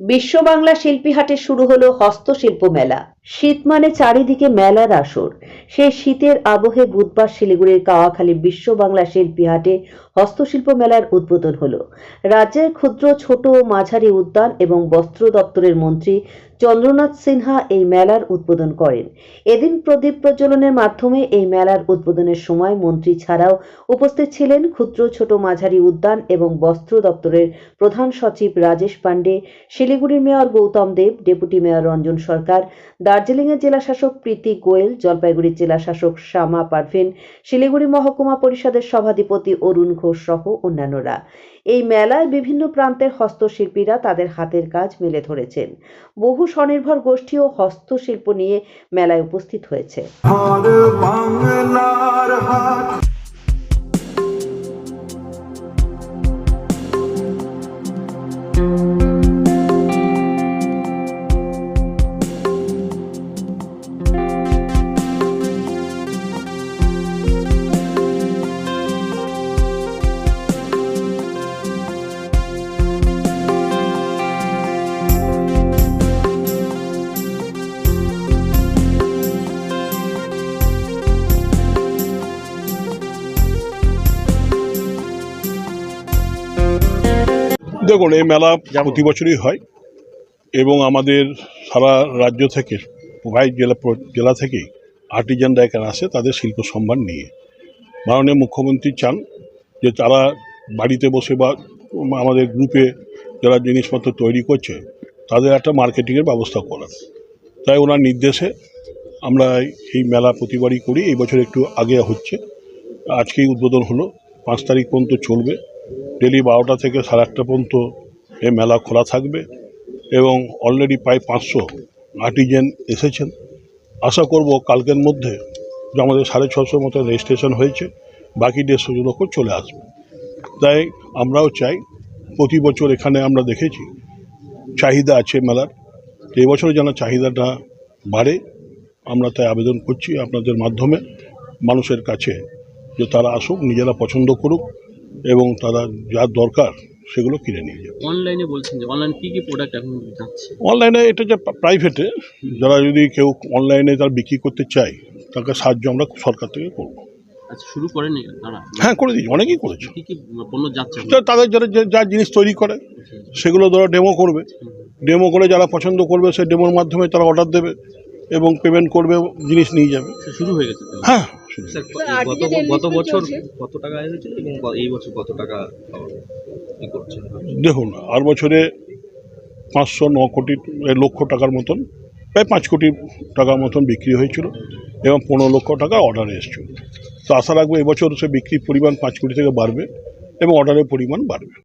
বিশ্ব বাংলা শিল্পী হাটে শুরু হলো হস্তশিল্প মেলা। শীত মানে চারিদিকে মেলার আসর। সেই শীতের আবহে বুধবার শিলিগুড়ির কাওয়াখালী বিশ্ব বাংলা শিল্পী হাটে হস্তশিল্প মেলার উদ্বোধন হলো। রাজ্যের ক্ষুদ্র, ছোট মাঝারি উদ্যান এবং বস্ত্র দপ্তরের মন্ত্রী চন্দ্রনাথ সিনহা এই মেলার উদ্বোধন করেন। এদিন প্রদীপ প্রজ্বলনের মাধ্যমে এই মেলার উদ্বোধনের সময় মন্ত্রী ছাড়াও উপস্থিত ছিলেন ক্ষুদ্র, ছোট, মাঝারি উদ্যান এবং বস্ত্র দপ্তরের প্রধান সচিব রাজেশ পাণ্ডে, শিলিগুড়ির mayor Gautam Deb, deputy mayor Ranjan Sarkar, দার্জিলিংয়ের জেলা শাসক প্রীতি গোয়েল, জলপাইগুড়ির জেলা শাসক শ্যামা পারভিন, শিলিগুড়ি মহকুমা পরিষদের সভাধিপতি অরুণ ঘোষ সহ অন্যান্যরা। এই মেলায় বিভিন্ন প্রান্তের হস্তশিল্পীরা তাদের হাতের কাজ মেলে ধরেছেন। বহু স্বনির্ভর গোষ্ঠী ও হস্তশিল্প নিয়ে মেলায় উপস্থিত হয়েছে। দেখুন এই মেলা প্রতি বছরই হয় এবং আমাদের সারা রাজ্য থেকে বাইশ জেলা জেলা থেকেই আর্টিজানরা এখানে আসে তাদের শিল্প সম্মান নিয়ে। মাননীয় মুখ্যমন্ত্রী চান যে তারা বাড়িতে বসে বা আমাদের গ্রুপে যারা জিনিসপত্র তৈরি করছে তাদের একটা মার্কেটিংয়ের ব্যবস্থা করার তাই ওনার নির্দেশে আমরা এই মেলা প্রতিবারই করি। এই বছর একটু আগে হচ্ছে। আজকেই উদ্বোধন হলো। পাঁচ তারিখ পর্যন্ত চলবে। ডেলি বারোটা থেকে সাড়ে আটটা পর্যন্ত এই মেলা খোলা থাকবে এবং অলরেডি প্রায় পাঁচশো আর্টিজেন এসেছেন। আশা করব কালকের মধ্যে যে আমাদের সাড়ে ছশো মতো রেজিস্ট্রেশন হয়েছে, বাকি দেড়শো লোক চলে আসবে। তাই আমরাও চাই প্রতি বছর এখানে আমরা দেখেছি চাহিদা আছে মেলার। এবছর যেন চাহিদাটা বাড়ে, আমরা তাই আবেদন করছি আপনাদের মাধ্যমে। মানুষের কাছে যে তারা আসুক, নিজেরা পছন্দ করুক এবং তারা যা দরকার সেগুলো কিনে নিয়ে যাবে। অনলাইনে বলছেন যে অনলাইন কি কি প্রোডাক্ট এখন যাচ্ছে? অনলাইনে এটা যে প্রাইভেটে যারা যদি কেউ অনলাইনে তারা বিক্রি করতে চায় তাকে সাহায্য আমরা সরকার থেকে করব। আচ্ছা শুরু করেনি তারা। হ্যাঁ করে দিয়েছি অনেকেই করেছে। কি কি পণ্য যাচ্ছে তাদের যারা যে- যা জিনিস তৈরি করে সেগুলো ধরো ডেমো করবে। ডেমো করে যারা পছন্দ করবে সেই ডেমোর মাধ্যমে তারা অর্ডার দেবে এবং পেমেন্ট করবে জিনিস নিয়ে যাবে। শুরু হয়ে গেছে হ্যাঁ। গত গত বছর কত টাকা এসেছিল এবং এই বছর কত টাকা করছেন দেখুন আর বছরে পাঁচশো ন কোটি লক্ষ টাকার মতন প্রায় পাঁচ কোটি টাকার মতন বিক্রি হয়েছিল এবং পনেরো লক্ষ টাকা অর্ডারে এসেছিল। তো আশা রাখব এবছর সে বিক্রির পরিমাণ পাঁচ কোটি থেকে বাড়বে এবং অর্ডারের পরিমাণ বাড়বে।